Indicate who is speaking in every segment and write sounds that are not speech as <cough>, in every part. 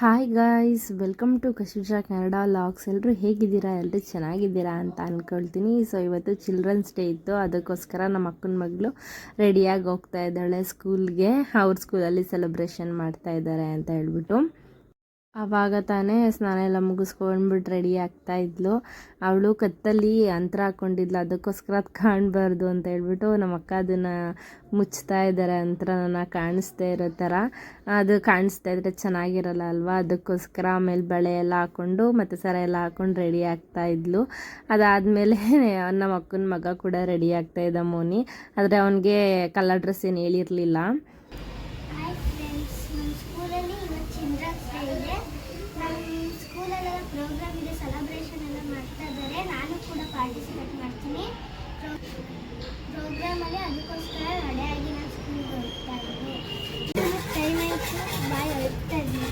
Speaker 1: Hi guys welcome to Kashisha Kannada vlogs ಎಲ್ಲರೂ ಹೇಗಿದ್ದೀರಾ? ಎಲ್ಲರೂ ಚೆನ್ನಾಗಿದ್ದೀರಾ ಅಂತ ಅಂದ್ಕೊಳ್ತೀನಿ ಸೊ ಇವತ್ತು ಚಿಲ್ಡ್ರನ್ಸ್ ಡೇ ಇತ್ತು. ಅದಕ್ಕೋಸ್ಕರ ನಮ್ಮ ಅಕ್ಕನ ಮಗಳು ರೆಡಿಯಾಗಿ ಹೋಗ್ತಾ ಇದ್ದಾಳೆ ಸ್ಕೂಲ್ಗೆ ಅವ್ರ ಸ್ಕೂಲಲ್ಲಿ ಸೆಲೆಬ್ರೇಷನ್ ಮಾಡ್ತಾ ಇದ್ದಾರೆ ಅಂತ ಹೇಳ್ಬಿಟ್ಟು. ಆವಾಗ ತಾನೇ ಸ್ನಾನ ಎಲ್ಲ ಮುಗಿಸ್ಕೊಂಡ್ಬಿಟ್ಟು ರೆಡಿ ಆಗ್ತಾ ಇದ್ಲು. ಅವಳು ಕತ್ತಲ್ಲಿ ಅಂತರ ಹಾಕ್ಕೊಂಡಿದ್ಲು ಅದಕ್ಕೋಸ್ಕರ ಅದು ಕಾಣಬಾರ್ದು ಅಂತ ಹೇಳ್ಬಿಟ್ಟು ನಮ್ಮ ಅಕ್ಕ ಅದನ್ನು ಮುಚ್ತಾ ಇದ್ದಾರೆ. ನನ್ನ ಕಾಣಿಸ್ತಾ ಇರೋ ಥರ. ಅದು ಕಾಣಿಸ್ತಾ ಇದ್ರೆ ಚೆನ್ನಾಗಿರಲ್ಲ ಅಲ್ವಾ? ಅದಕ್ಕೋಸ್ಕರ ಆಮೇಲೆ ಬಳೆ ಎಲ್ಲ ಹಾಕ್ಕೊಂಡು ಮತ್ತು ಸರ ಎಲ್ಲ ಹಾಕ್ಕೊಂಡು ರೆಡಿ ಆಗ್ತಾ ಇದ್ಲು. ಅದಾದಮೇಲೆ <laughs> ನಮ್ಮ ಅಕ್ಕನ ಮಗ ಕೂಡ ರೆಡಿ ಆಗ್ತಾ ಇದ್ದ ಮೋನಿ. ಆದರೆ ಅವನಿಗೆ ಕಲರ್ ಡ್ರೆಸ್ ಏನು ಹೇಳಿರಲಿಲ್ಲ
Speaker 2: ಹಾಯ್ ಫ್ರೆಂಡ್ಸ್ ನಮ್ಮ ಸ್ಕೂಲಲ್ಲಿ ಇವತ್ತು ಚಿಲ್ಡ್ರನ್ಸ್ ಡೇ ಇದೆ ನಮ್ಮ ಸ್ಕೂಲಲ್ಲೆಲ್ಲ ಪ್ರೋಗ್ರಾಮ್ ಇದೆ ಸೆಲೆಬ್ರೇಷನ್ ಎಲ್ಲ ಮಾಡ್ತಾ ಇದ್ದಾರೆ ನಾನು ಕೂಡ ಅಲ್ಲಿ ಪ್ರೋಗ್ರಾಮಲ್ಲಿ ಅದಕ್ಕೋಸ್ಕರ ರೆಡಿಯಾಗಿ ನಾನು ಸ್ಕೂಲ್ಗೆ ಹೋಗ್ತಾ ಇದ್ದೀನಿ ಟೈಮ್ ಆಯಿತು ಬಾಯ್ ಹೋಗ್ತಾ ಇದ್ದೀನಿ.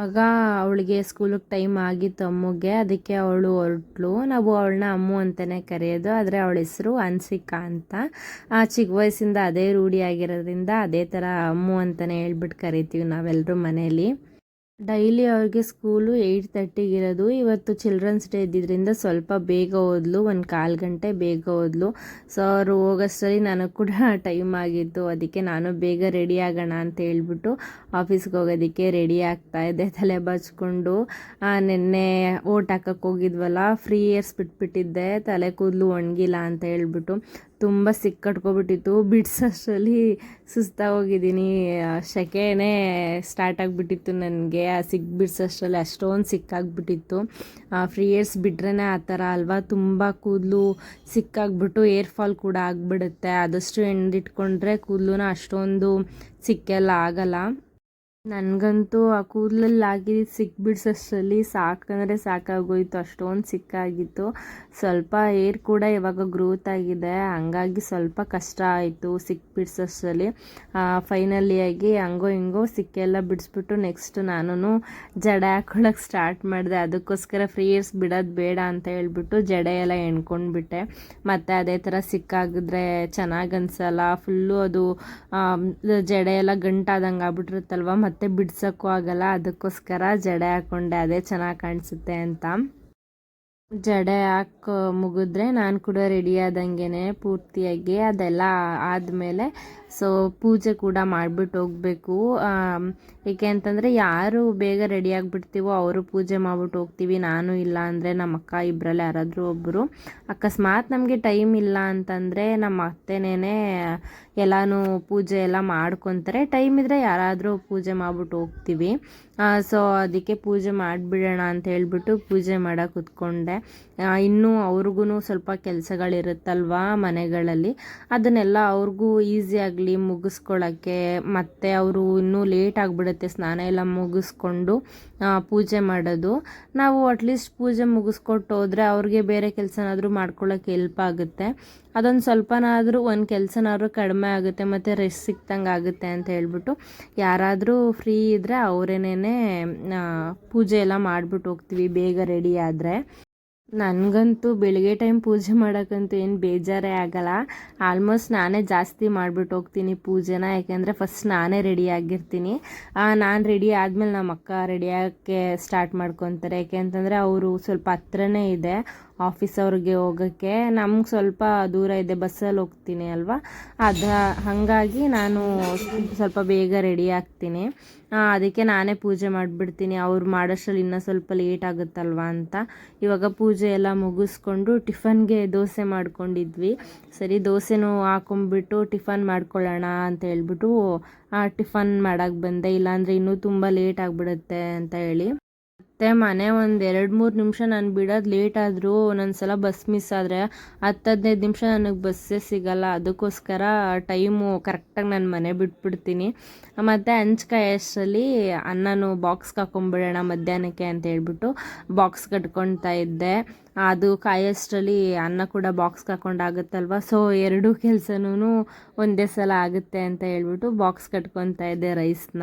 Speaker 1: ಇವಾಗ ಅವಳಿಗೆ ಸ್ಕೂಲಿಗೆ ಟೈಮ್ ಆಗಿತ್ತು ಅಮ್ಮಗೆ, ಅದಕ್ಕೆ ಅವಳು ಹೊರಟ್ಲು ನಾವು ಅವಳನ್ನ ಅಮ್ಮು ಅಂತಲೇ ಕರೆಯೋದು, ಆದರೆ ಅವಳ ಹೆಸರು ಅನ್ಸಿಕಾ ಅಂತ. ಆ ಚಿಕ್ಕ ವಯಸ್ಸಿಂದ ಅದೇ ರೂಢಿಯಾಗಿರೋದ್ರಿಂದ ಅದೇ ಥರ ಅಮ್ಮು ಅಂತಲೇ ಹೇಳ್ಬಿಟ್ಟು ಕರಿತೀವಿ ನಾವೆಲ್ಲರೂ ಮನೆಯಲ್ಲಿ ಡೈಲಿ ಅವ್ರಿಗೆ ಸ್ಕೂಲು ಏಯ್ಟ್ ತರ್ಟಿಗಿರೋದು ಇವತ್ತು ಚಿಲ್ಡ್ರನ್ಸ್ ಡೇ ಇದ್ದಿದ್ದರಿಂದ ಸ್ವಲ್ಪ ಬೇಗ ಹೋದ್ಲು ಒಂದು ಕಾಲು ಗಂಟೆ ಬೇಗ ಹೋದ್ಲು ಸೊ ಅವರು ಹೋಗೋಷ್ಟರಲ್ಲಿ ನನಗೆ ಕೂಡ ಟೈಮ್ ಆಗಿತ್ತು. ಅದಕ್ಕೆ ನಾನು ಬೇಗ ರೆಡಿ ಆಗೋಣ ಅಂತ ಹೇಳ್ಬಿಟ್ಟು ಆಫೀಸ್ಗೆ ಹೋಗೋದಕ್ಕೆ ರೆಡಿ ಆಗ್ತಾ ಇದ್ದೆ. ತಲೆ ಬಚ್ಕೊಂಡು ನಿನ್ನೆ ಓಟ್ ಹಾಕಕ್ಕೆ ಹೋಗಿದ್ವಲ್ಲ ಫ್ರೀ ಇಯರ್ಸ್ ಬಿಟ್ಬಿಟ್ಟಿದ್ದೆ. ತಲೆ ಕೂದಲು ಒಣಗಿಲ್ಲ ಅಂತ ಹೇಳ್ಬಿಟ್ಟು ತುಂಬ ಸಿಕ್ಕಟ್ಕೊಬಿಟ್ಟಿತ್ತು ಬಿಡ್ಸೋಷ್ಟರಲ್ಲಿ ಸುಸ್ತಾಗಿ ಹೋಗಿದ್ದೀನಿ. ಸೆಕೆನೇ ಸ್ಟಾರ್ಟ್ ಆಗಿಬಿಟ್ಟಿತ್ತು ನನಗೆ. ಆ ಸಿಕ್ ಬಿಡ್ಸೋಷ್ಟರಲ್ಲಿ ಅಷ್ಟೊಂದು ಸಿಕ್ಕಾಗ್ಬಿಟ್ಟಿತ್ತು. ಫ್ರೀ ಇಯರ್ಸ್ ಬಿಟ್ರೇ ಆ ಥರ ಅಲ್ವಾ? ತುಂಬ ಕೂದಲು ಸಿಕ್ಕಾಗ್ಬಿಟ್ಟು ಏರ್ ಫಾಲ್ ಕೂಡ ಆಗಿಬಿಡುತ್ತೆ. ಆದಷ್ಟು ಎಣ್ದಿಟ್ಕೊಂಡ್ರೆ ಕೂದಲುನ ಅಷ್ಟೊಂದು ಸಿಕ್ಕೆಲ್ಲ, ಆಗಲ್ಲ. ನನಗಂತೂ ಆ ಕೂದಲಲ್ಲಿ ಆಗಿದ್ದು ಸಿಕ್ಬಿಡ್ಸೋಷ್ಟರಲ್ಲಿ ಸಾಕಂದರೆ ಸಾಕಾಗೋಯ್ತು. ಅಷ್ಟೊಂದು ಸಿಕ್ಕಾಗಿತ್ತು. ಸ್ವಲ್ಪ ಏರ್ ಕೂಡ ಇವಾಗ ಗ್ರೋತ್ ಆಗಿದೆ. ಹಂಗಾಗಿ ಸ್ವಲ್ಪ ಕಷ್ಟ ಆಯಿತು ಸಿಕ್ಕಿಬಿಡ್ಸೋಷ್ಟರಲ್ಲಿ ಫೈನಲಿ ಫೈನಲಿಯಾಗಿ ಹಂಗೋ ಹಿಂಗೋ ಸಿಕ್ಕೆಲ್ಲ ಬಿಡಿಸ್ಬಿಟ್ಟು ನೆಕ್ಸ್ಟ್ ನಾನು ಜಡೆ ಹಾಕೊಳ್ಳೋಕೆ ಸ್ಟಾರ್ಟ್ ಮಾಡಿದೆ. ಅದಕ್ಕೋಸ್ಕರ ಫ್ರೀ ಇಯರ್ಸ್ ಬಿಡೋದು ಬೇಡ ಅಂತ ಹೇಳ್ಬಿಟ್ಟು ಜಡೆ ಎಲ್ಲ ಎಣ್ಕೊಂಡ್ಬಿಟ್ಟೆ. ಮತ್ತು ಅದೇ ಥರ ಸಿಕ್ಕಾಗಿದ್ರೆ ಚೆನ್ನಾಗಿ ಅನ್ಸಲ್ಲ. ಫುಲ್ಲು ಅದು ಜಡೆ ಎಲ್ಲ ಗಂಟಾದಂಗೆ ಆಗ್ಬಿಟ್ಟಿರುತ್ತಲ್ವ ಮತ್ತೆ ಬಿಡ್ಸೋಕ್ಕೂ ಆಗಲ್ಲ, ಅದಕ್ಕೋಸ್ಕರ ಜಡೆ ಹಾಕ್ಕೊಂಡೆ ಅದೇ ಚೆನ್ನಾಗಿ ಕಾಣಿಸುತ್ತೆ ಅಂತ. ಜಡೆ ಹಾಕೋ ಮುಗಿದ್ರೆ ನಾನು ಕೂಡ ರೆಡಿ ಆದಂಗೆ ಪೂರ್ತಿಯಾಗಿ ಅದೆಲ್ಲ ಆದಮೇಲೆ ಸೊ ಪೂಜೆ ಕೂಡ ಮಾಡಿಬಿಟ್ಟು ಹೋಗಬೇಕು. ಏಕೆ ಅಂತಂದರೆ ಯಾರು ಬೇಗ ರೆಡಿ ಆಗಿಬಿಡ್ತೀವೋ ಅವರು ಪೂಜೆ ಮಾಡ್ಬಿಟ್ಟು ಹೋಗ್ತೀವಿ. ನಾನು ಇಲ್ಲ ಅಂದರೆ ನಮ್ಮ ಅಕ್ಕ ಇಬ್ಬರಲ್ಲಿ ಯಾರಾದರೂ ಒಬ್ಬರು ಅಕಸ್ಮಾತ್ ನಮಗೆ ಟೈಮ್ ಇಲ್ಲ ಅಂತಂದರೆ ನಮ್ಮ ಅತ್ತೆನೇ ಎಲ್ಲನೂ ಪೂಜೆ ಎಲ್ಲ ಮಾಡ್ಕೊತಾರೆ. ಟೈಮ್ ಇದ್ದರೆ ಯಾರಾದರೂ ಪೂಜೆ ಮಾಡ್ಬಿಟ್ಟು ಹೋಗ್ತೀವಿ. ಸೊ ಅದಕ್ಕೆ ಪೂಜೆ ಮಾಡಿಬಿಡೋಣ ಅಂತ ಹೇಳ್ಬಿಟ್ಟು ಪೂಜೆ ಮಾಡೋಕೆ ಕುತ್ಕೊಂಡೆ. ಇನ್ನೂ ಅವ್ರಿಗೂ ಸ್ವಲ್ಪ ಕೆಲಸಗಳಿರುತ್ತಲ್ವಾ ಮನೆಗಳಲ್ಲಿ. ಅದನ್ನೆಲ್ಲ ಅವ್ರಿಗೂ ಈಸಿಯಾಗಲಿ ಮುಗಿಸ್ಕೊಳ್ಳೋಕ್ಕೆ ಮತ್ತು ಅವರು ಇನ್ನೂ ಲೇಟ್ ಆಗಿಬಿಡುತ್ತೆ, ಸ್ನಾನ ಎಲ್ಲ ಮುಗಿಸ್ಕೊಂಡು ಪೂಜೆ ಮಾಡೋದು. ನಾವು ಅಟ್ಲೀಸ್ಟ್ ಪೂಜೆ ಮುಗಿಸ್ಕೊಟ್ಟು ಹೋದರೆ ಅವ್ರಿಗೆ ಬೇರೆ ಕೆಲಸನಾದರೂ ಮಾಡ್ಕೊಳ್ಳೋಕ್ಕೆ ಹೆಲ್ಪ್ ಆಗುತ್ತೆ. ಅದೊಂದು ಸ್ವಲ್ಪನಾದರೂ ಒಂದು ಕೆಲಸನಾದ್ರೂ ಕಡಿಮೆ ಆಗುತ್ತೆ, ಮತ್ತು ರೆಸ್ಟ್ ಸಿಕ್ತಂಗೆ ಆಗುತ್ತೆ ಅಂತ ಹೇಳ್ಬಿಟ್ಟು ಯಾರಾದರೂ ಫ್ರೀ ಇದ್ದರೆ ಅವರೇನೇ ಪೂಜೆ ಎಲ್ಲ ಮಾಡಿಬಿಟ್ಟು ಹೋಗ್ತೀವಿ, ಬೇಗ ರೆಡಿ ಆದರೆ. ನನಗಂತೂ ಬೆಳಿಗ್ಗೆ ಟೈಮ್ ಪೂಜೆ ಮಾಡೋಕ್ಕಂತೂ ಏನು ಬೇಜಾರೇ ಆಗಲ್ಲ. ಆಲ್ಮೋಸ್ಟ್ ನಾನೇ ಜಾಸ್ತಿ ಮಾಡಿಬಿಟ್ಟು ಹೋಗ್ತೀನಿ ಪೂಜೆನ, ಯಾಕೆಂದರೆ ಫಸ್ಟ್ ನಾನೇ ರೆಡಿ ಆಗಿರ್ತೀನಿ. ನಾನು ರೆಡಿ ಆದಮೇಲೆ ನಮ್ಮ ಅಕ್ಕ ರೆಡಿ ಆಗೋಕ್ಕೆ ಸ್ಟಾರ್ಟ್ ಮಾಡ್ಕೊತಾರೆ. ಯಾಕೆ ಅಂತಂದರೆ ಅವರು ಸ್ವಲ್ಪ ಹತ್ರನೇ ಇದೆ. ಆಫೀಸ್ ಅವ್ರಿಗೆ ಹೋಗೋಕ್ಕೆ. ನಮ್ಗೆ ಸ್ವಲ್ಪ ದೂರ ಇದೆ ಬಸ್ಸಲ್ಲಿ ಹೋಗ್ತೀನಿ ಅಲ್ವಾ? ಅದ, ಹಾಗಾಗಿ ನಾನು ಸ್ವಲ್ಪ ಬೇಗ ರೆಡಿ ಆಗ್ತೀನಿ. ಅದಕ್ಕೆ ನಾನೇ ಪೂಜೆ ಮಾಡಿಬಿಡ್ತೀನಿ. ಅವ್ರು ಮಾಡೋಷ್ಟರಲ್ಲಿ ಇನ್ನೂ ಸ್ವಲ್ಪ ಲೇಟ್ ಆಗುತ್ತಲ್ವ ಅಂತ. ಇವಾಗ ಪೂಜೆ ಎಲ್ಲ ಮುಗಿಸ್ಕೊಂಡು ಟಿಫನ್ಗೆ ದೋಸೆ ಮಾಡ್ಕೊಂಡಿದ್ವಿ. ಸರಿ, ದೋಸೆನೂ ಹಾಕೊಂಡ್ಬಿಟ್ಟು ಟಿಫನ್ ಮಾಡ್ಕೊಳ್ಳೋಣ ಅಂತ ಹೇಳ್ಬಿಟ್ಟು ಟಿಫನ್ ಮಾಡೋಕ್ಕೆ ಬಂದೆ. ಇಲ್ಲಾಂದರೆ ಇನ್ನೂ ತುಂಬ ಲೇಟ್ ಆಗಿಬಿಡುತ್ತೆ ಅಂತ ಹೇಳಿ. ಮತ್ತು ಮನೆ ಒಂದು ಎರಡು ಮೂರು ನಿಮಿಷ ನಾನು ಬಿಡೋದು ಲೇಟ್ ಆದರೂ ಒಂದೊಂದು ಸಲ ಬಸ್ ಮಿಸ್ ಆದರೆ ಹತ್ತು ಹದಿನೈದು ನಿಮಿಷ ನನಗೆ ಬಸ್ಸೇ ಸಿಗಲ್ಲ. ಅದಕ್ಕೋಸ್ಕರ ಟೈಮು ಕರೆಕ್ಟಾಗಿ ನಾನು ಮನೆ ಬಿಟ್ಬಿಡ್ತೀನಿ. ಮತ್ತು ಹಂಚ್ಕಾಯಿ ಅಷ್ಟರಲ್ಲಿ ಅನ್ನನೂ ಬಾಕ್ಸ್ಗೆ ಹಾಕೊಂಬಿಡೋಣ ಮಧ್ಯಾಹ್ನಕ್ಕೆ ಅಂತ ಹೇಳ್ಬಿಟ್ಟು ಬಾಕ್ಸ್ ಕಟ್ಕೊಳ್ತಾ ಇದ್ದೆ. ಅದು ಕಾಯೋಷ್ಟರಲ್ಲಿ ಅನ್ನ ಕೂಡ ಬಾಕ್ಸ್ಗೆ ಹಾಕೊಂಡಾಗುತ್ತಲ್ವ? ಸೊ ಎರಡೂ ಕೆಲಸನೂ ಒಂದೇ ಸಲ ಆಗುತ್ತೆ ಅಂತ ಹೇಳ್ಬಿಟ್ಟು ಬಾಕ್ಸ್ ಕಟ್ಕೊತಾ ಇದ್ದೆ ರೈಸ್ನ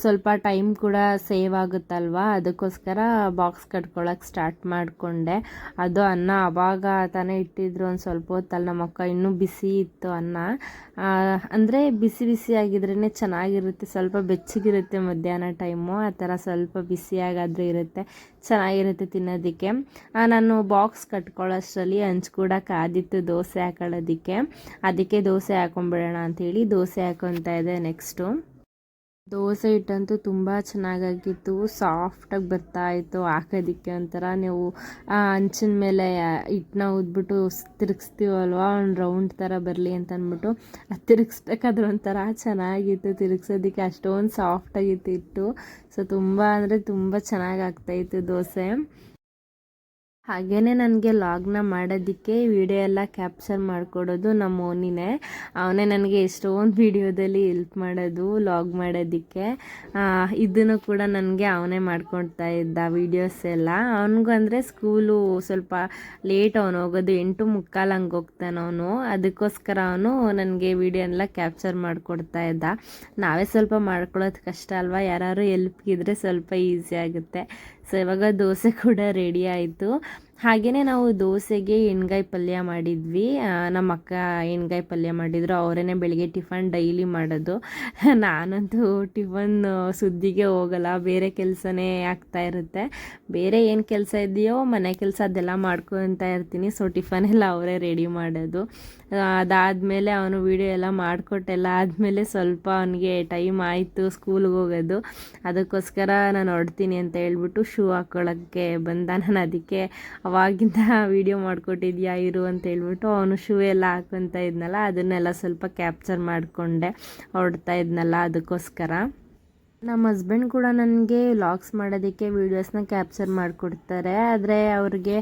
Speaker 1: ಸ್ವಲ್ಪ ಟೈಮ್ ಕೂಡ ಸೇವ್ ಆಗುತ್ತಲ್ವಾ? ಅದಕ್ಕೋಸ್ಕರ ಬಾಕ್ಸ್ ಕಟ್ಕೊಳಕ್ಕೆ ಸ್ಟಾರ್ಟ್ ಮಾಡಿಕೊಂಡೆ. ಅದು ಅನ್ನ ಅವಾಗ ತಾನೇ ಇಟ್ಟಿದ್ರು ಒಂದು ಸ್ವಲ್ಪ ಹೊತ್ತಲ್ಲಿ. ನಮ್ಮ ಅಕ್ಕ ಇನ್ನೂ ಬಿಸಿ ಇತ್ತು ಅನ್ನ. ಅಂದರೆ ಬಿಸಿ ಬಿಸಿ ಆಗಿದ್ರೇ ಚೆನ್ನಾಗಿರುತ್ತೆ. ಸ್ವಲ್ಪ ಬೆಚ್ಚಗಿರುತ್ತೆ ಮಧ್ಯಾಹ್ನ ಟೈಮು. ಆ ಥರ ಸ್ವಲ್ಪ ಬಿಸಿಯಾಗಾದರೂ ಇರುತ್ತೆ. ಚೆನ್ನಾಗಿರುತ್ತೆ ತಿನ್ನೋದಕ್ಕೆ. ನಾನು ಬಾಕ್ಸ್ ಕಟ್ಕೊಳ್ಳೋಷ್ಟರಲ್ಲಿ ಹಂಚು ಕೂಡ ಕಾದಿತ್ತು ದೋಸೆ ಹಾಕೊಳ್ಳೋದಕ್ಕೆ. ಅದಕ್ಕೆ ದೋಸೆ ಹಾಕೊಂಬಿಡೋಣ ಅಂಥೇಳಿ ದೋಸೆ ಹಾಕೊತಾ ಇದೆ ನೆಕ್ಸ್ಟು ದೋಸೆ ಹಿಟ್ಟಂತೂ ತುಂಬ ಚೆನ್ನಾಗಾಗಿತ್ತು, ಸಾಫ್ಟಾಗಿ ಬರ್ತಾ ಇತ್ತು ಹಾಕೋದಕ್ಕೆ ಒಂಥರ ನೀವು, ಆ ಹಂಚಿನ ಮೇಲೆ ಹಿಟ್ಟನ್ನ ಉದ್ಬಿಟ್ಟು ತಿರುಗಿಸ್ತೀವಲ್ವ, ಒಂದು ರೌಂಡ್ ಥರ ಬರಲಿ ಅಂತ ಅಂದ್ಬಿಟ್ಟು ಅದು ತಿರುಗಿಸ್ಬೇಕಾದ್ರೆ ಒಂಥರ ಚೆನ್ನಾಗಿತ್ತು, ತಿರುಗ್ಸೋದಕ್ಕೆ ಅಷ್ಟೊಂದು ಸಾಫ್ಟಾಗಿತ್ತು ಹಿಟ್ಟು. ಸೊ ತುಂಬ ಅಂದರೆ ತುಂಬ ಚೆನ್ನಾಗಿ ಆಗ್ತಾಯಿತ್ತು ದೋಸೆ. ಹಾಗೆಯೇ ನನಗೆ ಲಾಗ್ನ ಮಾಡೋದಕ್ಕೆ ವಿಡಿಯೋ ಎಲ್ಲ ಕ್ಯಾಪ್ಚರ್ ಮಾಡಿಕೊಡೋದು ನಮ್ಮ ಓನಿನೇ. ಅವನೇ ನನಗೆ ಎಷ್ಟೊಂದು ವಿಡಿಯೋದಲ್ಲಿ ಹೆಲ್ಪ್ ಮಾಡೋದು ಲಾಗ್ ಮಾಡೋದಕ್ಕೆ. ಇದನ್ನು ಕೂಡ ನನಗೆ ಅವನೇ ಮಾಡ್ಕೊಳ್ತಾ ಇದ್ದ ವೀಡಿಯೋಸ್ ಎಲ್ಲ. ಅವನಿಗೂ ಅಂದರೆ ಸ್ಕೂಲು ಸ್ವಲ್ಪ ಲೇಟ್ ಅವನು ಹೋಗೋದು, ಎಂಟು ಮುಕ್ಕಾಲು ಹಂಗೆ ಹೋಗ್ತಾನೆ ಅವನು. ಅದಕ್ಕೋಸ್ಕರ ಅವನು ನನಗೆ ವಿಡಿಯೋ ಎಲ್ಲ ಕ್ಯಾಪ್ಚರ್ ಮಾಡಿಕೊಡ್ತಾ ಇದ್ದ. ನಾವೇ ಸ್ವಲ್ಪ ಮಾಡ್ಕೊಳ್ಳೋದು ಕಷ್ಟ ಅಲ್ವಾ? ಯಾರು ಹೆಲ್ಪ್ಗಿದ್ರೆ ಸ್ವಲ್ಪ ಈಸಿ ಆಗುತ್ತೆ. ಸೊ ಇವಾಗ ದೋಸೆ ಕೂಡ ರೆಡಿ ಆಯಿತು. ಹಾಗೆಯೇ ನಾವು ದೋಸೆಗೆ ಎಣ್ಗಾಯಿ ಪಲ್ಯ ಮಾಡಿದ್ವಿ. ನಮ್ಮ ಅಕ್ಕ ಎಣ್ಗಾಯಿ ಪಲ್ಯ ಮಾಡಿದ್ರು. ಅವರೇನೆ ಬೆಳಿಗ್ಗೆ ಟಿಫನ್ ಡೈಲಿ ಮಾಡೋದು. <laughs> ನಾನಂತೂ ಟಿಫನ್ ಸುದ್ದಿಗೆ ಹೋಗಲ್ಲ. ಬೇರೆ ಕೆಲಸನೇ ಆಗ್ತಾ ಇರುತ್ತೆ. ಬೇರೆ ಏನು ಕೆಲಸ ಇದೆಯೋ ಮನೆ ಕೆಲಸ ಅದೆಲ್ಲ ಮಾಡ್ಕೊತಾ ಇರ್ತೀನಿ. ಸೊ ಟಿಫನ್ ಎಲ್ಲ ಅವರೇ ರೆಡಿ ಮಾಡೋದು. ಅದಾದಮೇಲೆ ಅವನು ವೀಡಿಯೋ ಎಲ್ಲ ಮಾಡಿಕೊಟ್ಟೆಲ್ಲ ಆದಮೇಲೆ ಸ್ವಲ್ಪ ಅವನಿಗೆ ಟೈಮ್ ಆಯಿತು ಸ್ಕೂಲ್ಗೆ ಹೋಗೋದು. ಅದಕ್ಕೋಸ್ಕರ ನಾನು ಹೊಡ್ತೀನಿ ಅಂತ ಹೇಳ್ಬಿಟ್ಟು ಶೂ ಹಾಕ್ಕೊಳ್ಳೋಕ್ಕೆ ಬಂದ. ನಾನು ಅದಕ್ಕೆ ಅವಾಗಿಂದ <laughs> ವೀಡಿಯೋ ಮಾಡಿಕೊಟ್ಟಿದ್ಯಾ ಇರು ಅಂತ ಹೇಳ್ಬಿಟ್ಟು ಅವನು ಶೂ ಎಲ್ಲ ಹಾಕೊತ ಇದ್ನಲ್ಲ, ಅದನ್ನೆಲ್ಲ ಸ್ವಲ್ಪ ಕ್ಯಾಪ್ಚರ್ ಮಾಡಿಕೊಂಡೆ, ಹೊಡ್ತಾ ಇದ್ನಲ್ಲ ಅದಕ್ಕೋಸ್ಕರ. ನಮ್ಮ ಹಸ್ಬೆಂಡ್ ಕೂಡ ನನಗೆ ವ್ಲಾಗ್ಸ್ ಮಾಡೋದಕ್ಕೆ ವೀಡಿಯೋಸ್ನ ಕ್ಯಾಪ್ಚರ್ ಮಾಡಿಕೊಡ್ತಾರೆ, ಆದರೆ ಅವ್ರಿಗೆ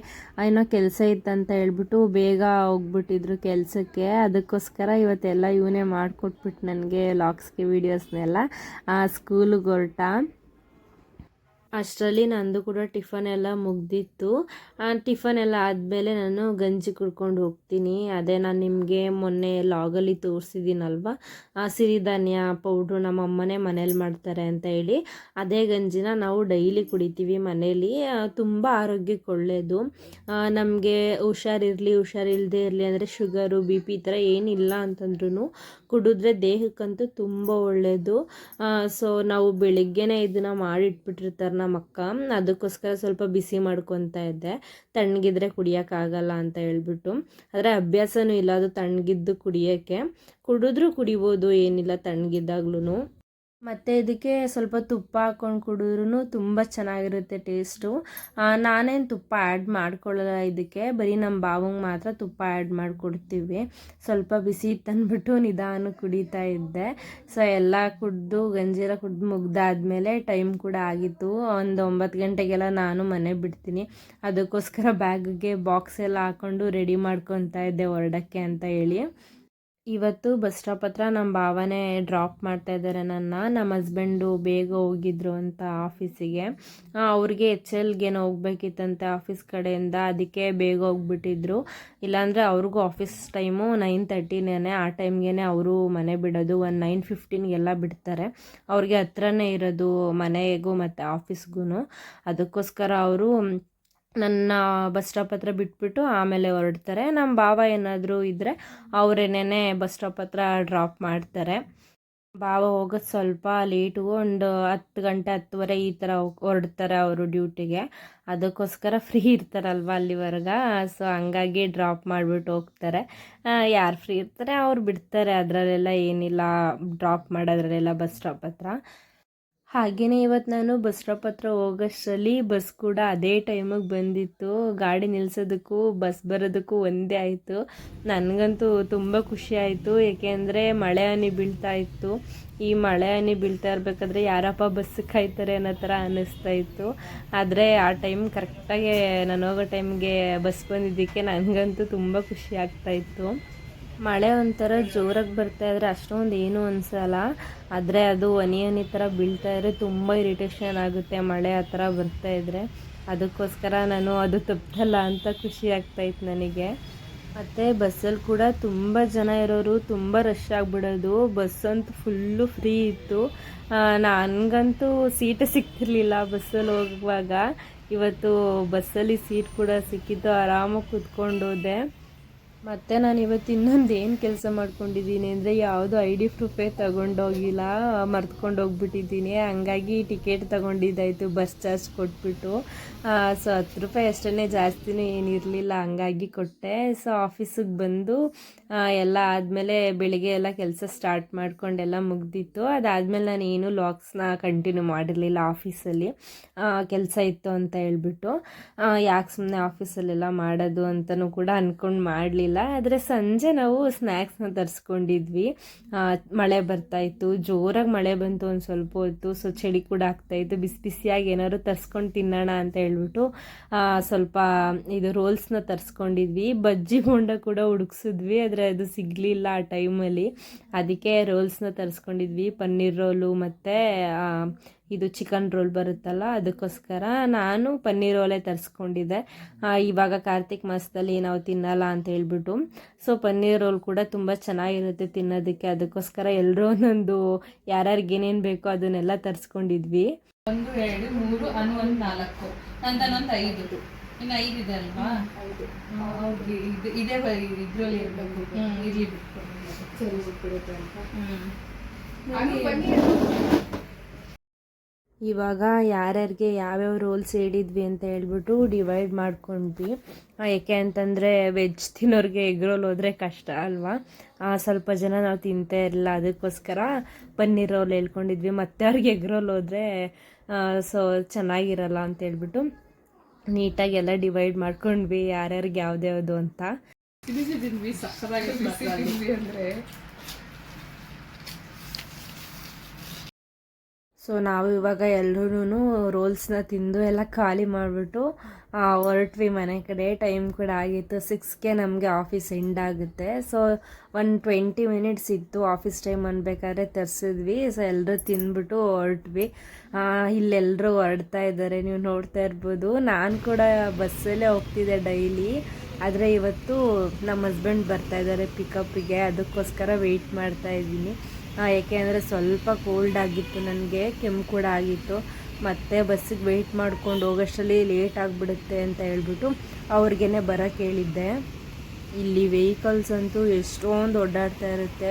Speaker 1: ಏನೋ ಕೆಲಸ ಇತ್ತಂತ ಹೇಳ್ಬಿಟ್ಟು ಬೇಗ ಹೋಗ್ಬಿಟ್ಟಿದ್ರು ಕೆಲಸಕ್ಕೆ. ಅದಕ್ಕೋಸ್ಕರ ಇವತ್ತೆಲ್ಲ ಇವನೇ ಮಾಡಿಕೊಟ್ಬಿಟ್ಟು ನನಗೆ ವ್ಲಾಗ್ಸ್ಗೆ ವೀಡಿಯೋಸ್ನೆಲ್ಲ ಸ್ಕೂಲಿಗೆ ಹೊರಟ. ಅಷ್ಟರಲ್ಲಿ ನಂದು ಕೂಡ ಟಿಫನ್ ಎಲ್ಲ ಮುಗ್ದಿತ್ತು. ಟಿಫನ್ ಎಲ್ಲ ಆದಮೇಲೆ ನಾನು ಗಂಜಿ ಕುಡ್ಕೊಂಡು ಹೋಗ್ತೀನಿ. ಅದೇ ನಾನು ನಿಮಗೆ ಮೊನ್ನೆ ಲಾಗಲ್ಲಿ ತೋರಿಸಿದ್ದೀನಲ್ವ? ಸಿರಿಧಾನ್ಯ ಪೌಡ್ರು ನಮ್ಮ ಅಮ್ಮನೇ ಮನೇಲಿ ಮಾಡ್ತಾರೆ ಅಂತ ಹೇಳಿ ಅದೇ ಗಂಜಿನ ನಾವು ಡೈಲಿ ಕುಡಿತೀವಿ ಮನೇಲಿ. ತುಂಬ ಆರೋಗ್ಯಕ್ಕೆ ಒಳ್ಳೆಯದು ನಮಗೆ ಹುಷಾರಿರಲಿ ಹುಷಾರಿಲ್ಲದೆ ಇರಲಿ ಅಂದರೆ ಶುಗರು, ಬಿ ಪಿ ಈ ಥರ ಏನಿಲ್ಲ ಅಂತಂದ್ರೂ ಕುಡಿದ್ರೆ ದೇಹಕ್ಕಂತೂ ತುಂಬ ಒಳ್ಳೆಯದು ಸೊ ನಾವು ಬೆಳಿಗ್ಗೆನೇ ಇದನ್ನು ಮಾಡಿಟ್ಬಿಟ್ಟಿರ್ತಾರೆ ನಮ್ಮ ಅಕ್ಕ ಅದಕ್ಕೋಸ್ಕರ ಸ್ವಲ್ಪ ಬಿಸಿ ಮಾಡ್ಕೊತಾ ಇದ್ದೆ. ತಣ್ಣಗಿದ್ರೆ ಕುಡಿಯೋಕ್ಕಾಗಲ್ಲ ಅಂತ ಹೇಳ್ಬಿಟ್ಟು. ಆದರೆ ಅಭ್ಯಾಸನೂ ಇಲ್ಲ, ಅದು ತಣ್ಣಗಿದ್ದು ಕುಡಿಯೋಕ್ಕೆ. ಕುಡಿದ್ರೂ ಕುಡಿಬೋದು, ಏನಿಲ್ಲ ತಣ್ಣಗಿದ್ದಾಗ್ಲೂ ಮತ್ತು ಇದಕ್ಕೆ ಸ್ವಲ್ಪ ತುಪ್ಪ ಹಾಕ್ಕೊಂಡು ಕುಡಿದ್ರೂ ತುಂಬ ಚೆನ್ನಾಗಿರುತ್ತೆ ಟೇಸ್ಟು. ನಾನೇನು ತುಪ್ಪ ಆ್ಯಡ್ ಮಾಡ್ಕೊಳ್ಳಲ್ಲ ಇದಕ್ಕೆ. ಬರೀ ನಮ್ಮ ಬಾವಂಗೆ ಮಾತ್ರ ತುಪ್ಪ ಆ್ಯಡ್ ಮಾಡಿಕೊಡ್ತೀವಿ. ಸ್ವಲ್ಪ ಬಿಸಿ ತಂದುಬಿಟ್ಟು ನಿಧಾನ ಕುಡಿತಾ ಇದ್ದೆ. ಸೊ, ಎಲ್ಲ ಕುಡಿದು, ಗಂಜಿರ ಕುಡ್ದು ಮುಗ್ದಾದ್ಮೇಲೆ ಟೈಮ್ ಕೂಡ ಆಗಿತ್ತು. ಒಂದು ಒಂಬತ್ತು ಗಂಟೆಗೆಲ್ಲ ನಾನು ಮನೆ ಬಿಡ್ತೀನಿ. ಅದಕ್ಕೋಸ್ಕರ ಬ್ಯಾಗ್ಗೆ ಬಾಕ್ಸ್ ಎಲ್ಲ ಹಾಕ್ಕೊಂಡು ರೆಡಿ ಮಾಡ್ಕೊತಾ ಇದ್ದೆ ಹೊರಡಕ್ಕೆ ಅಂತ ಹೇಳಿ. ಇವತ್ತು ಬಸ್ ಸ್ಟಾಪ್ ಹತ್ರ ನಮ್ಮ ಭಾವನೆ ಡ್ರಾಪ್ ಮಾಡ್ತಾ ಇದ್ದಾರೆ ನನ್ನ ನಮ್ಮ ಹಸ್ಬೆಂಡು ಬೇಗ ಹೋಗಿದ್ರು ಅಂತ ಆಫೀಸಿಗೆ ಅವ್ರಿಗೆ ಎಚ್ ಎಲ್ಗೇನೋ ಹೋಗ್ಬೇಕಿತ್ತಂತೆ ಆಫೀಸ್ ಕಡೆಯಿಂದ, ಅದಕ್ಕೆ ಬೇಗ ಹೋಗ್ಬಿಟ್ಟಿದ್ರು. ಇಲ್ಲಾಂದರೆ ಅವ್ರಿಗೂ ಆಫೀಸ್ ಟೈಮು ನೈನ್ ತರ್ಟಿನೇ ಆ ಟೈಮ್ಗೆ ಅವರು ಮನೆ ಬಿಡೋದು ಒನ್ ನೈನ್ ಫಿಫ್ಟೀನ್ಗೆಲ್ಲ ಬಿಡ್ತಾರೆ. ಅವ್ರಿಗೆ ಹತ್ರನೇ ಇರೋದು ಮನೆಗೂ ಮತ್ತು ಆಫೀಸ್ಗೂ ಅದಕ್ಕೋಸ್ಕರ ಅವರು ನನ್ನ ಬಸ್ ಸ್ಟಾಪ್ ಹತ್ರ ಬಿಟ್ಬಿಟ್ಟು ಆಮೇಲೆ ಹೊರಡ್ತಾರೆ. ನಮ್ಮ ಬಾವ ಏನಾದರೂ ಇದ್ದರೆ ಅವರೇನೇ ಬಸ್ ಸ್ಟಾಪ್ ಹತ್ರ ಡ್ರಾಪ್ ಮಾಡ್ತಾರೆ. ಬಾವ ಹೋಗೋದು ಸ್ವಲ್ಪ ಲೇಟು, ಒಂದು ಹತ್ತು ಗಂಟೆ, ಹತ್ತುವರೆ ಈ ಥರ ಹೊರಡ್ತಾರೆ ಅವರು ಡ್ಯೂಟಿಗೆ. ಅದಕ್ಕೋಸ್ಕರ ಫ್ರೀ ಇರ್ತಾರಲ್ವ ಅಲ್ಲಿವರೆಗೆ? ಸೊ ಹಂಗಾಗಿ ಡ್ರಾಪ್ ಮಾಡಿಬಿಟ್ಟು ಹೋಗ್ತಾರೆ. ಯಾರು ಫ್ರೀ ಇರ್ತಾರೆ, ಅವ್ರು ಬಿಡ್ತಾರೆ. ಅದರಲ್ಲೆಲ್ಲ ಏನಿಲ್ಲ, ಡ್ರಾಪ್ ಮಾಡೋದ್ರಲ್ಲೆಲ್ಲ ಬಸ್ ಸ್ಟಾಪ್ ಹತ್ರ. ಹಾಗೆಯೇ ಇವತ್ತು ನಾನು ಬಸ್ ಸ್ಟಾಪ್ ಹತ್ರ ಹೋಗೋಷ್ಟರಲ್ಲಿ ಬಸ್ ಕೂಡ ಅದೇ ಟೈಮಿಗೆ ಬಂದಿತ್ತು. ಗಾಡಿ ನಿಲ್ಸೋದಕ್ಕೂ, ಬಸ್ ಬರೋದಕ್ಕೂ ಒಂದೇ ಆಯಿತು. ನನಗಂತೂ ತುಂಬ ಖುಷಿ ಆಯಿತು. ಏಕೆಂದರೆ ಮಳೆ ಹನಿ ಬೀಳ್ತಾ ಇತ್ತು. ಈ ಮಳೆ ಹನಿ ಬೀಳ್ತಾ ಇರಬೇಕಾದ್ರೆ ಯಾರಪ್ಪ ಬಸ್ ಕಾಯ್ತಾರೆ ಅನ್ನೋ ಥರ ಅನ್ನಿಸ್ತಾ ಇತ್ತು. ಆದರೆ ಆ ಟೈಮ್ ಕರೆಕ್ಟಾಗಿ ನಾನು ಹೋಗೋ ಟೈಮ್ಗೆ ಬಸ್ ಬಂದಿದ್ದಕ್ಕೆ ನನಗಂತೂ ತುಂಬ ಖುಷಿ ಆಗ್ತಾ ಇತ್ತು. ಮಳೆ ಒಂಥರ ಜೋರಾಗಿ ಬರ್ತಾ ಇದ್ರೆ ಅಷ್ಟೊಂದು ಏನೂ ಅನಿಸಲ್ಲ. ಆದರೆ ಅದು ಒನಿ ಒನಿ ಥರ ಬೀಳ್ತಾ ಇದ್ರೆ ತುಂಬ ಇರಿಟೇಷನ್ ಆಗುತ್ತೆ ಮಳೆ ಆ ಥರ ಬರ್ತಾ ಇದ್ರೆ. ಅದಕ್ಕೋಸ್ಕರ ನಾನು ಅದು ತಪ್ಪಲ್ಲ ಅಂತ ಖುಷಿ ಆಗ್ತಾಯಿತ್ತು ನನಗೆ. ಮತ್ತು ಬಸ್ಸಲ್ಲಿ ಕೂಡ ತುಂಬ ಜನ ಇರೋರು ತುಂಬ ರಶ್ ಆಗಿಬಿಡೋದು. ಬಸ್ ಅಂತೂ ಫುಲ್ಲು ಫ್ರೀ ಇತ್ತು. ನನಗಂತೂ ಸೀಟ್ ಸಿಗ್ತಿರ್ಲಿಲ್ಲ ಬಸ್ಸಲ್ಲಿ ಹೋಗುವಾಗ. ಇವತ್ತು ಬಸ್ಸಲ್ಲಿ ಸೀಟ್ ಕೂಡ ಸಿಕ್ಕಿತ್ತು ಆರಾಮಾಗಿ ಹೋದೆ. ಮತ್ತು ನಾನು ಇವತ್ತು ಇನ್ನೊಂದು ಏನು ಕೆಲಸ ಮಾಡ್ಕೊಂಡಿದ್ದೀನಿ ಅಂದರೆ ಯಾವುದು ಐ ಡಿ ಪ್ರೂಫೇ ತಗೊಂಡೋಗಿಲ್ಲ, ಮರ್ತ್ಕೊಂಡು ಹೋಗ್ಬಿಟ್ಟಿದ್ದೀನಿ. ಹಂಗಾಗಿ ಟಿಕೆಟ್ ತಗೊಂಡಿದ್ದಾಯಿತು ಬಸ್ ಚಾರ್ಜ್ ಕೊಟ್ಬಿಟ್ಟು. ಸೊ ಹತ್ತು ರೂಪಾಯಿ ಅಷ್ಟೇ ಜಾಸ್ತಿನೂ ಏನಿರಲಿಲ್ಲ, ಹಂಗಾಗಿ ಕೊಟ್ಟೆ. ಸೊ ಆಫೀಸಿಗೆ ಬಂದು ಎಲ್ಲ ಆದಮೇಲೆ ಬೆಳಿಗ್ಗೆ ಎಲ್ಲ ಕೆಲಸ ಸ್ಟಾರ್ಟ್ ಮಾಡ್ಕೊಂಡೆಲ್ಲ ಮುಗ್ದಿತ್ತು. ಅದಾದಮೇಲೆ ನಾನು ಏನು ಲಾಗ್ಸ್ನ ಕಂಟಿನ್ಯೂ ಮಾಡಿರಲಿಲ್ಲ ಆಫೀಸಲ್ಲಿ ಕೆಲಸ ಇತ್ತು ಅಂತ ಹೇಳ್ಬಿಟ್ಟು. ಯಾಕೆ ಸುಮ್ಮನೆ ಆಫೀಸಲ್ಲೆಲ್ಲ ಮಾಡೋದು ಅಂತಲೂ ಕೂಡ ಅಂದ್ಕೊಂಡು ಮಾಡಲಿಲ್ಲ. ಆದರೆ ಸಂಜೆ ನಾವು ಸ್ನ್ಯಾಕ್ಸ್ನ ತರಿಸ್ಕೊಂಡಿದ್ವಿ. ಮಳೆ ಬರ್ತಾಯಿತ್ತು ಜೋರಾಗಿ ಮಳೆ ಬಂತು ಒಂದು ಸ್ವಲ್ಪ ಹೊತ್ತು. ಸೊ, ಚಳಿ ಕೂಡ ಆಗ್ತಾಯಿತ್ತು ಬಿಸಿ ಬಿಸಿಯಾಗಿ ಏನಾದ್ರು ತರಿಸ್ಕೊಂಡು ತಿನ್ನೋಣ ಅಂತ ಹೇಳ್ಬಿಟ್ಟು ಸ್ವಲ್ಪ ಇದು ರೋಲ್ಸ್ನ ತರಿಸ್ಕೊಂಡಿದ್ವಿ. ಬಜ್ಜಿ ಬೋಂಡ ಕೂಡ ಹುಡುಕ್ಸಿದ್ವಿ. ಆದರೆ ಅದು ಸಿಗಲಿಲ್ಲ ಆ ಟೈಮಲ್ಲಿ ಅದಕ್ಕೆ ರೋಲ್ಸ್ನ ತರಿಸ್ಕೊಂಡಿದ್ವಿ. ಪನ್ನೀರ್ ರೋಲು ಮತ್ತು ಇದು ಚಿಕನ್ ರೋಲ್ ಬರುತ್ತಲ್ಲ, ಅದಕ್ಕೋಸ್ಕರ ನಾನು ಪನ್ನೀರ್ ರೋಲೇ ತರಿಸ್ಕೊಂಡಿದ್ದೆ. ಇವಾಗ ಕಾರ್ತಿಕ್ ಮಾಸದಲ್ಲಿ ನಾವು ತಿನ್ನಲ್ಲ ಅಂತ ಹೇಳ್ಬಿಟ್ಟು. ಸೊ ಪನ್ನೀರ್ ರೋಲ್ ಕೂಡ ತುಂಬ ಚೆನ್ನಾಗಿರುತ್ತೆ ತಿನ್ನೋದಕ್ಕೆ. ಅದಕ್ಕೋಸ್ಕರ ಎಲ್ಲರೂ ಒಂದೊಂದು ಯಾರ್ಯಾರಿಗೆ ಏನೇನು ಬೇಕೋ ಅದನ್ನೆಲ್ಲ ತರಿಸ್ಕೊಂಡಿದ್ವಿ.
Speaker 3: ಒಂದು, ಎರಡು, ಮೂರು ಹನ್ನೊಂದು ನಾಲ್ಕು ಐದು. ಇನ್ನು ಐದು ಇದೆ ಅಲ್ವಾ? ಹೌದು ಇದು ಇದೇ ಬರೀ ಇದ್ರಲ್ಲಿ ಇರಬೇಕು ಇರ್ಲಿ
Speaker 1: ಇವಾಗ ಯಾರ್ಯಾರಿಗೆ ಯಾವ್ಯಾವ ರೋಲ್ಸ್ ಹೇಳಿದ್ವಿ ಅಂತ ಹೇಳ್ಬಿಟ್ಟು ಡಿವೈಡ್ ಮಾಡ್ಕೊಂಡ್ವಿ. ಯಾಕೆ ಅಂತಂದರೆ ವೆಜ್ ತಿನ್ನೋರಿಗೆ ಎಗ್ ರೋಲ್ ಹೋದರೆ ಕಷ್ಟ ಅಲ್ವಾ? ಆ, ಸ್ವಲ್ಪ ಜನ ನಾವು ತಿಂತಾ ಇರಲಿಲ್ಲ ಅದಕ್ಕೋಸ್ಕರ ಪನ್ನೀರ್ ರೋಲ್ ಹೇಳ್ಕೊಂಡಿದ್ವಿ. ಮತ್ತೆ ಅವ್ರಿಗೆ ಎಗ್ ರೋಲ್ ಹೋದರೆ ಸೊ ಚೆನ್ನಾಗಿರಲ್ಲ ಅಂತ ಹೇಳ್ಬಿಟ್ಟು. ನೀಟಾಗಿ ಎಲ್ಲ ಡಿವೈಡ್ ಮಾಡ್ಕೊಂಡ್ವಿ ಯಾರ್ಯಾರಿಗೆ ಯಾವ್ದ್ಯಾವ್ದು ಅಂತ <laughs>
Speaker 3: ಬಿಸಿ ತಿಂದ್ವಿ ಸಕ್ಕತ್ತಾಗಿ ಅಂದ್ರೆ
Speaker 1: ಸೊ ನಾವು ಇವಾಗ ಎಲ್ಲರೂ ರೋಲ್ಸ್ನ ತಿಂದು ಎಲ್ಲ ಖಾಲಿ ಮಾಡಿಬಿಟ್ಟು ಹೊರಟ್ವಿ ಮನೆ ಕಡೆ. ಟೈಮ್ ಕೂಡ ಆಗಿತ್ತು. ಸಿಕ್ಸ್ಗೆ ನಮಗೆ ಆಫೀಸ್ ಎಂಡ್ ಆಗುತ್ತೆ. ಸೊ ಒಂದು ಟ್ವೆಂಟಿ ಮಿನಿಟ್ಸ್ ಇತ್ತು. ಆಫೀಸ್ ಟೈಮ್ ಅನ್ಬೇಕಾದ್ರೆ ತರಿಸಿದ್ವಿ. ಸೊ ಎಲ್ಲರೂ ತಿಂದ್ಬಿಟ್ಟು ಹೊರಟ್ವಿ. ಇಲ್ಲೆಲ್ಲರೂ ಹೊರಡ್ತಾ ಇದ್ದಾರೆ. ನೀವು ನೋಡ್ತಾ ಇರ್ಬೋದು. ನಾನು ಕೂಡ ಬಸ್ಸಲ್ಲೇ ಹೋಗ್ತಿದ್ದೆ ಡೈಲಿ ಆದರೆ ಇವತ್ತು ನಮ್ಮ ಹಸ್ಬೆಂಡ್ ಬರ್ತಾ ಇದ್ದಾರೆ ಪಿಕಪ್ಪಿಗೆ ಅದಕ್ಕೋಸ್ಕರ ವೆಯ್ಟ್ ಮಾಡ್ತಾ ಇದ್ದೀನಿ. ಯಾಕೆ ಅಂದರೆ ಸ್ವಲ್ಪ ಕೋಲ್ಡ್ ಆಗಿತ್ತು, ನನಗೆ ಕೆಮ್ಮು ಕೂಡ ಆಗಿತ್ತು. ಮತ್ತೆ ಬಸ್ಸಿಗೆ ವೆಯ್ಟ್ ಮಾಡ್ಕೊಂಡು ಹೋಗೋಷ್ಟರಲ್ಲಿ ಲೇಟ್ ಆಗಿಬಿಡುತ್ತೆ ಅಂತ ಹೇಳ್ಬಿಟ್ಟು ಅವ್ರಿಗೇ ಬರೋಕ್ಕೆ ಹೇಳಿದ್ದೆ ಇಲ್ಲಿ ವೆಹಿಕಲ್ಸ್ ಅಂತೂ ಎಷ್ಟೊಂದು ಓಡಾಡ್ತಾ ಇರುತ್ತೆ.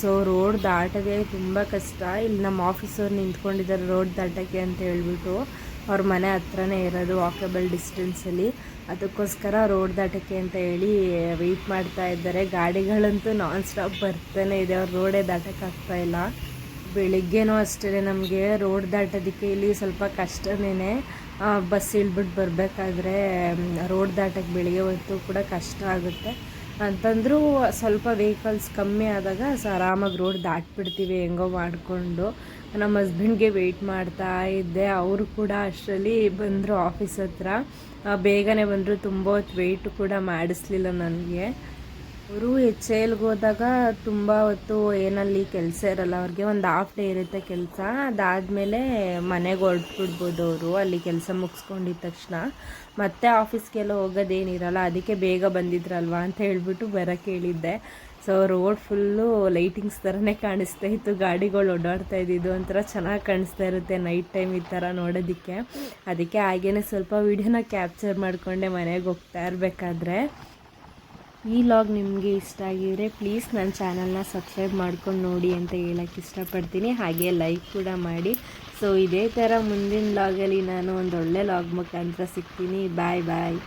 Speaker 1: ಸೊ ರೋಡ್ ದಾಟೋದೇ ತುಂಬ ಕಷ್ಟ. ಇಲ್ಲಿ ನಮ್ಮ ಆಫೀಸವ್ರು ನಿಂತ್ಕೊಂಡಿದ್ದಾರೆ ರೋಡ್ ದಾಟೋಕ್ಕೆ ಅಂತ ಹೇಳ್ಬಿಟ್ಟು. ಅವ್ರ ಮನೆ ಹತ್ರನೇ ಇರೋದು ವಾಕೇಬಲ್ ಡಿಸ್ಟೆನ್ಸಲ್ಲಿ ಅದಕ್ಕೋಸ್ಕರ ರೋಡ್ ದಾಟಕ್ಕೆ ಅಂತ ಹೇಳಿ ವೆಯ್ಟ್ ಮಾಡ್ತಾ ಇದ್ದಾರೆ. ಗಾಡಿಗಳಂತೂ ನಾನ್ ಸ್ಟಾಪ್ ಬರ್ತಾನೆ ಇದೆ. ಅವ್ರು ರೋಡೇ ದಾಟಕ್ಕಾಗ್ತಾ ಇಲ್ಲ. ಬೆಳಿಗ್ಗೆನೂ ಅಷ್ಟೇ ನಮಗೆ ರೋಡ್ ದಾಟೋದಕ್ಕೆ ಇಲ್ಲಿ ಸ್ವಲ್ಪ ಕಷ್ಟನೇ ಬಸ್ ಇಳ್ಬಿಟ್ಟು ಬರಬೇಕಾದ್ರೆ ರೋಡ್ ದಾಟಕ್ಕೆ ಬೆಳಿಗ್ಗೆ ಹೊತ್ತು ಕೂಡ ಕಷ್ಟ ಆಗುತ್ತೆ. ಅಂತಂದರೂ ಸ್ವಲ್ಪ ವೆಹಿಕಲ್ಸ್ ಕಮ್ಮಿ ಆದಾಗ ಸ ಆರಾಮಾಗಿ ರೋಡ್ ದಾಟ್ಬಿಡ್ತೀವಿ ಹೆಂಗೋ ಮಾಡಿಕೊಂಡು. ನಮ್ಮ ಹಸ್ಬೆಂಡ್ಗೆ ವೆಯ್ಟ್ ಮಾಡ್ತಾ ಇದ್ದೆ. ಅವರು ಕೂಡ ಅಷ್ಟರಲ್ಲಿ ಬಂದರು ಆಫೀಸ್ ಹತ್ರ. ಬೇಗನೆ ಬಂದರು. ತುಂಬ ಹೊತ್ತು ವೆಯ್ಟ್ ಕೂಡ ಮಾಡಿಸ್ಲಿಲ್ಲ ನನಗೆ. ಅವರು ಎಚ್ ಎಲ್ಗೆ ಹೋದಾಗ ತುಂಬ ಹೊತ್ತು ಏನಲ್ಲಿ ಕೆಲಸ ಇರಲ್ಲ. ಅವ್ರಿಗೆ ಒಂದು ಹಾಫ್ ಡೇ ಇರುತ್ತೆ ಕೆಲಸ. ಅದಾದಮೇಲೆ ಮನೆಗೆ ಹೊರಟ್ಬಿಡ್ಬೋದು ಅವರು. ಅಲ್ಲಿ ಕೆಲಸ ಮುಗಿಸ್ಕೊಂಡಿದ್ದ ತಕ್ಷಣ. ಮತ್ತೆ ಆಫೀಸ್ಗೆಲ್ಲ ಹೋಗೋದೇನಿರಲ್ಲ. ಅದಕ್ಕೆ ಬೇಗ ಬಂದಿದ್ರಲ್ವಾ ಅಂತ ಹೇಳ್ಬಿಟ್ಟು ಬರೋಕ್ಕೆ ಹೇಳಿದ್ದೆ. ಸೊ ರೋಡ್ ಫುಲ್ಲು ಲೈಟಿಂಗ್ಸ್ ಥರನೇ ಕಾಣಿಸ್ತಾ ಇತ್ತು. ಗಾಡಿಗಳು ಓಡಾಡ್ತಾ ಇದ್ದಿದ್ದು ಒಂಥರ ಚೆನ್ನಾಗಿ ಕಾಣಿಸ್ತಾ ಇರುತ್ತೆ ನೈಟ್ ಟೈಮ್ ಈ ಥರ ನೋಡೋದಕ್ಕೆ. ಅದಕ್ಕೆ ಹಾಗೇನೆ ಸ್ವಲ್ಪ ವಿಡಿಯೋನ ಕ್ಯಾಪ್ಚರ್ ಮಾಡಿಕೊಂಡೆ ಮನೆಗೆ ಹೋಗ್ತಾ ಇರಬೇಕಾದ್ರೆ. ಈ ಲಾಗ್ ನಿಮಗೆ ಇಷ್ಟ ಆಗಿದ್ರೆ ಪ್ಲೀಸ್ ನನ್ನ ಚಾನಲ್ನ ಸಬ್ಸ್ಕ್ರೈಬ್ ಮಾಡ್ಕೊಂಡು ನೋಡಿ ಅಂತ ಹೇಳಕ್ಕೆ ಇಷ್ಟಪಡ್ತೀನಿ. ಹಾಗೆ ಲೈಕ್ ಕೂಡ ಮಾಡಿ. ಸೊ ಇದೇ ಥರ ಮುಂದಿನ ಲಾಗಲ್ಲಿ ನಾನು ಒಂದು ಒಳ್ಳೆ ಲಾಗ್ ಮುಖಾಂತರ ಸಿಗ್ತೀನಿ. ಬಾಯ್ ಬಾಯ್